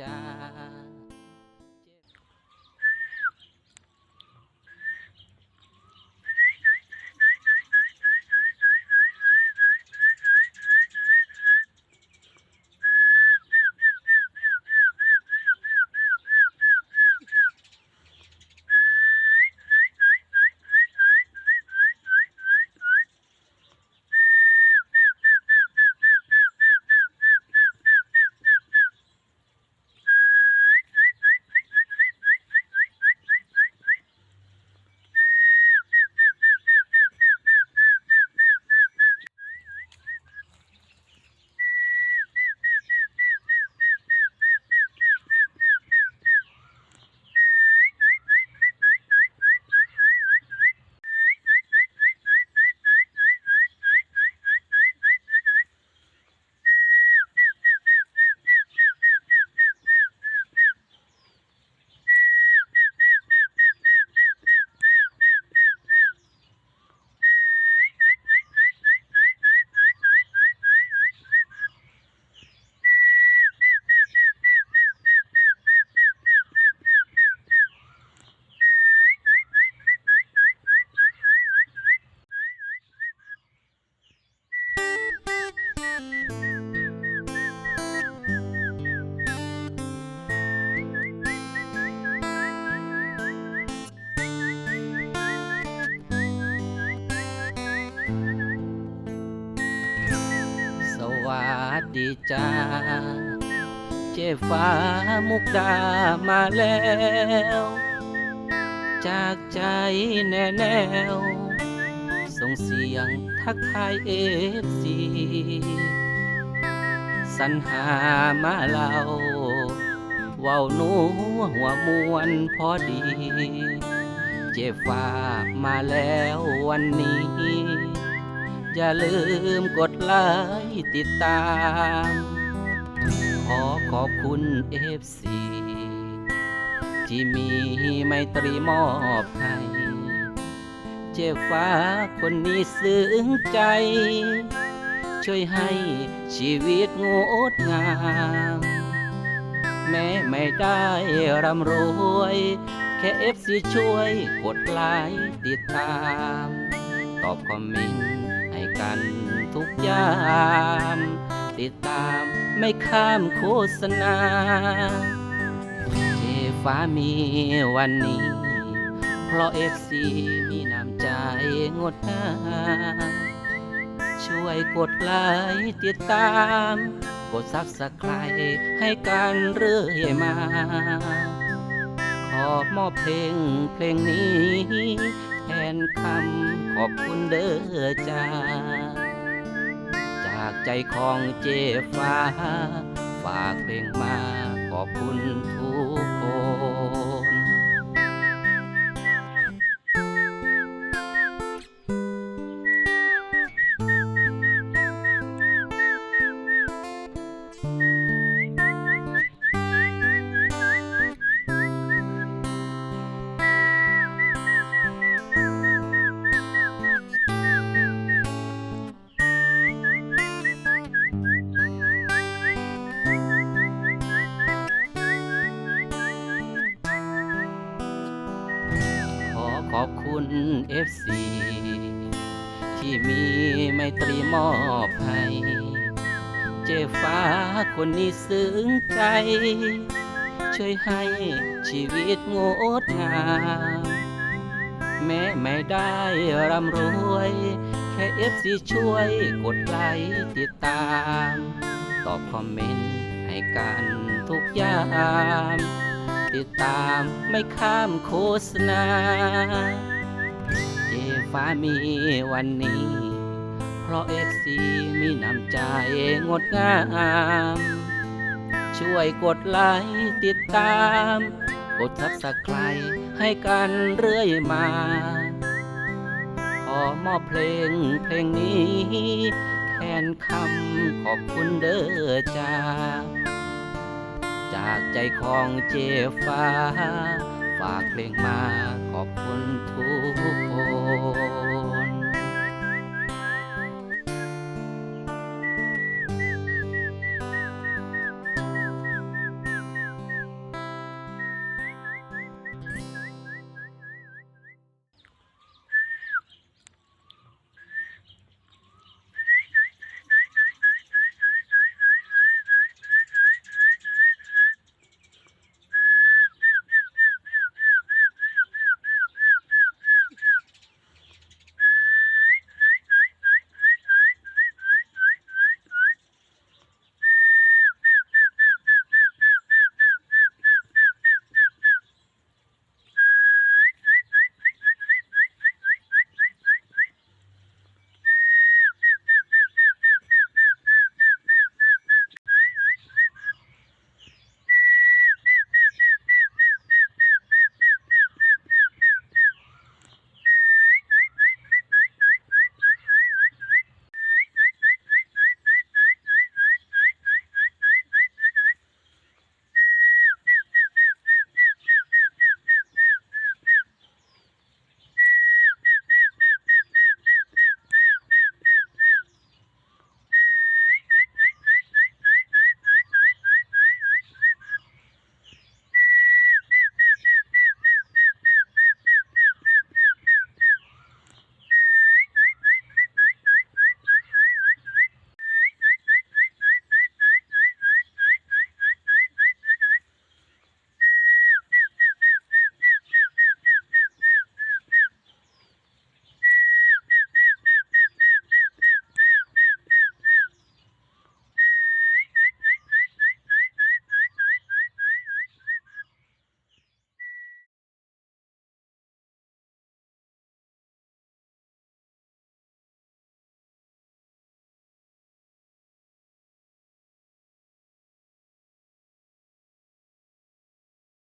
จ้า ดีจ้า เจฟ้ามุกดามาแล้ว จากใจแน่แนว ส่งเสียงทักทายเอฟซีสรรหามาเล่าเว้าหนูหัวมวนพอดี เจฟ้ามาแล้ววันนี้ อย่าลืมกดไลค์ติดตาม ขอขอบคุณเอฟซีที่มีไมตรีมอบให้เจ้าฟ้าคนนี้ซึ้งใจ ช่วยให้ชีวิตงดงาม แม้ไม่ได้ร่ำรวย แค่เอฟซีช่วยกดไลค์ติดตาม ตอบคอมเมนต์ กันทุกยางติดตามไม่ข้ามโฆษณา เจฟ้ามีวันนี้ เพราะเอฟซีมีน้ำใจงดงามช่วยกดไลค์ติดตาม กดซับสไครให้กันเรื่อยมา ขอมอบเพลงเพลงนี้ นคำขอบคุณเด้อจ้า จากใจของเจฟ้า ฝากเพลงมาขอบคุณทุกคน ขอบคุณ FC ที่มีไมตรีมอบให้ เจฟ้าคนนี้ซึ้งใจ ช่วยให้ชีวิตงดงาม แม้ไม่ได้ร่ำรวย แค่ FC ช่วยกดไลค์ติดตาม ตอบคอมเมนต์ให้กันทุกยาง ติดตามไม่ข้ามโฆษณา เจฟ้ามีวันนี้ เพราะเอฟซีมีน้ำใจงดงาม ช่วยกดไลค์ติดตาม กดทับสไครให้กันเรื่อยมา ขอมอบเพลงเพลงนี้ แทนคำขอบคุณเด้อจ้า จากใจของเจฟ้า ฝากเพลงมาขอบคุณทุกคน